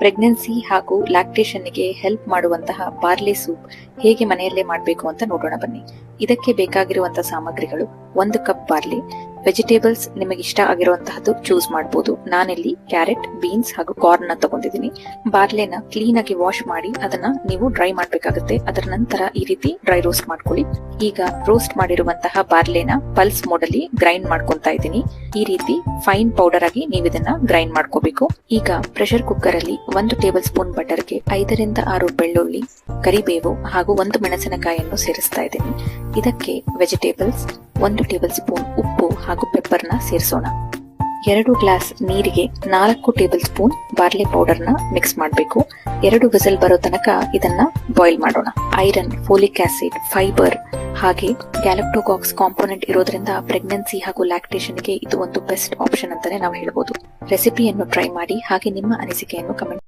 Pregnancy ಹಾಗೂ ಲ್ಯಾಕ್ಟೇಷನ್ಗೆ help ಮಾಡುವಂತಹ ಬಾರ್ಲಿ ಸೂಪ್ ಹೇಗೆ ಮನೆಯಲ್ಲೇ ಮಾಡಬೇಕು ಅಂತ ನೋಡೋಣ ಬನ್ನಿ. ಇದಕ್ಕೆ ಬೇಕಾಗಿರುವಂತಹ ಸಾಮಗ್ರಿಗಳು ಒಂದು ಕಪ್ ಬಾರ್ಲಿ ವೆಜಿಟೇಬಲ್ಸ್ ನಿಮಗೆ ಇಷ್ಟ ಆಗಿರುವಂತಹದ್ದು ಚೂಸ್ ಮಾಡಬಹುದು ನಾನಿಲ್ಲಿ ಕ್ಯಾರೆಟ್ ಬೀನ್ಸ್ ಹಾಗೂ ಕಾರ್ನ್ನ ತಗೊಂಡಿದ್ದೀನಿ. ಬಾರ್ಲೆನ ಕ್ಲೀನ್ ಆಗಿ ವಾಶ್ ಮಾಡಿ ಅದನ್ನ ನೀವು ಡ್ರೈ ಮಾಡಬೇಕಾಗುತ್ತೆ. ಅದರ ನಂತರ ಈ ರೀತಿ ಡ್ರೈ ರೋಸ್ಟ್ ಮಾಡ್ಕೊಳ್ಳಿ. ಈಗ ರೋಸ್ಟ್ ಮಾಡಿರುವಂತಹ ಬಾರ್ಲೆನ ಪಲ್ಸ್ ಮೋಡಲ್ಲಿ ಗ್ರೈಂಡ್ ಮಾಡ್ಕೊಂತಾ ಇದ್ದೀನಿ. ಈ ರೀತಿ ಫೈನ್ ಪೌಡರ್ ಆಗಿ ನೀವು ಇದನ್ನ ಗ್ರೈಂಡ್ ಮಾಡ್ಕೋಬೇಕು. ಈಗ ಪ್ರೆಷರ್ ಕುಕ್ಕರ್ ಅಲ್ಲಿ ಒಂದು ಟೇಬಲ್ ಸ್ಪೂನ್ ಬಟರ್ಗೆ ಐದರಿಂದ ಆರು ಬೆಳ್ಳುಳ್ಳಿ, ಕರಿಬೇವು ಹಾಗೂ ಒಂದು ಮೆಣಸಿನಕಾಯಿಯನ್ನು ಸೇರಿಸ್ತಾ ಇದ್ದೀನಿ. ಇದಕ್ಕೆ ವೆಜಿಟೇಬಲ್ಸ್ ಒಂದು ಟೇಬಲ್ ಸ್ಪೂನ್ ಉಪ್ಪು ಹಾಗೂ ಪೆಪ್ಪರ್ನ ಸೇರಿಸೋಣ. ಎರಡು ಗ್ಲಾಸ್ ನೀರಿಗೆ ನಾಲ್ಕು ಟೇಬಲ್ ಸ್ಪೂನ್ ಬಾರ್ಲಿ ಪೌಡರ್ನ ಮಿಕ್ಸ್ ಮಾಡಬೇಕು. ಎರಡು ವಿಸಲ್ ಬರೋ ತನಕ ಇದನ್ನ ಬಾಯ್ಲ್ ಮಾಡೋಣ. ಐರನ್, ಫೋಲಿಕ್ ಆಸಿಡ್, ಫೈಬರ್ ಹಾಗೆ ಗ್ಯಾಲಕ್ಟೋಕಾಕ್ಸ್ ಕಾಂಪೋನೆಂಟ್ ಇರೋದ್ರಿಂದ ಪ್ರೆಗ್ನೆನ್ಸಿ ಹಾಗೂ ಲ್ಯಾಕ್ಟೇಷನ್ಗೆ ಇದು ಒಂದು ಬೆಸ್ಟ್ ಆಪ್ಷನ್ ಅಂತಾನೆ ನಾವು ಹೇಳ್ಬೋದು. ರೆಸಿಪಿಯನ್ನು ಟ್ರೈ ಮಾಡಿ ಹಾಗೆ ನಿಮ್ಮ ಅನಿಸಿಕೆಯನ್ನು ಕಮೆಂಟ್